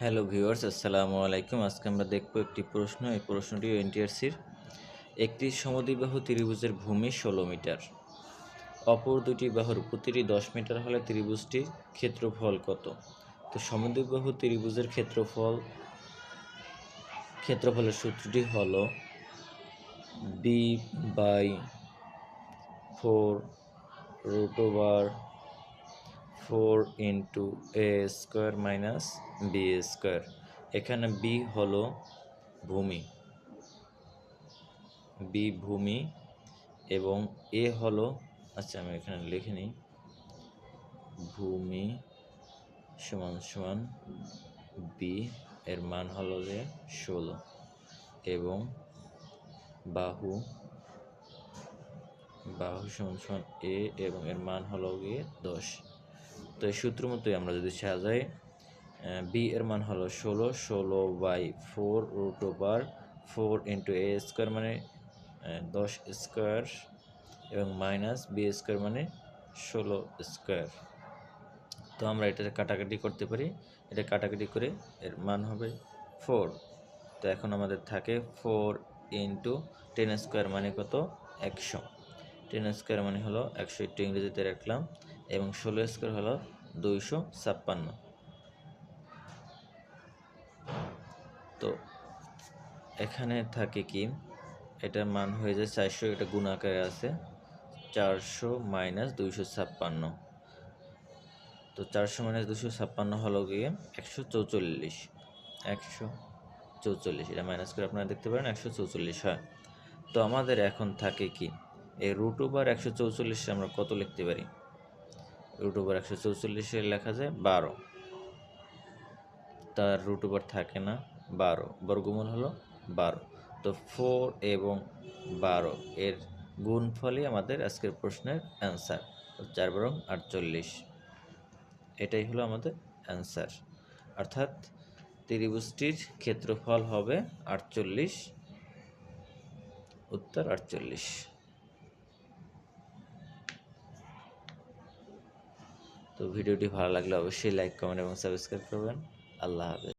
Hello viewers, আসসালামু আলাইকুম। আজকে আমরা দেখব একটি প্রশ্ন। এই প্রশ্নটি এনটিআরসির একটি সমদ্বিবাহু ত্রিভুজের ভূমি ষোলো মিটার। অপর দুটি বাহুর প্রতিটি দশ মিটার হলে ত্রিভুজটির ক্ষেত্রফল কত? তো সমদ্বিবাহু ত্রিভুজের ক্ষেত্রফল, ক্ষেত্রফলের সূত্রটি হলো B by four root over four into A square minus B square. এখানে বি হলো ভূমি। বি ভূমি এবং এ হলো আচ্ছা আমি এখানে লিখে নিই, ভূমি সমান সমান বি এর মান হলো যে ষোলো এবং বাহু বাহু সমান সমান এ এবং এর মান হলো গিয়ে দশ। তো এই সূত্র মতোই আমরা যদি সাজাই বি এর মান হলো ষোলো ষোলো by four root over four into A square মানে দশ স্কোয়ার এবং মাইনাস বি স্কোয়ার মানে ষোলো স্কোয়ার তো আমরা এটা কাটাকাটি করতে পারি। এটা কাটাকাটি করে এর মান হবে ফোর তো এখন আমাদের থাকে ফোর ইন্টু টেন স্কোয়ার মানে কত? একশো। টেন স্কোয়ার মানে হলো একশো। একটু ইংরেজিতে রাখলাম। এবং ষোলো স্কোয়ার হলো দুইশো ছাপ্পান্ন। তো এখানে থাকে কি, এটার মান হয়ে যায় চারশো, এটা গুণাকারে আছে চারশো মাইনাস দুইশো ছাপ্পান্ন। তো চারশো মাইনাস দুশো ছাপ্পান্ন হলো গিয়ে একশো চৌচল্লিশ। একশো চৌচল্লিশ, এটা মাইনাস করে আপনারা দেখতে পারেন একশো চৌচল্লিশ হয়। তো আমাদের এখন থাকে কি, এই রুট ওভার একশো চৌচল্লিশে আমরা কত লিখতে পারি? রুট একশো চৌচল্লিশে লেখা যায় বারো। তার রুট ওভার থাকে না বারো, বর্গমূল হলো বারো। তো ফোর এবং বারো এর গুণফলই আমাদের আজকের প্রশ্নের অ্যান্সার। চার বরং আটচল্লিশ। এটাই হলো আমাদের অ্যান্সার। অর্থাৎ ত্রিভুজটির ক্ষেত্রফল হবে আটচল্লিশ, উত্তর আটচল্লিশ। তো ভিডিওটি ভালো লাগলে অবশ্যই লাইক কমেন্ট এবং সাবস্ক্রাইব করবেন। আল্লাহ হাফেজ।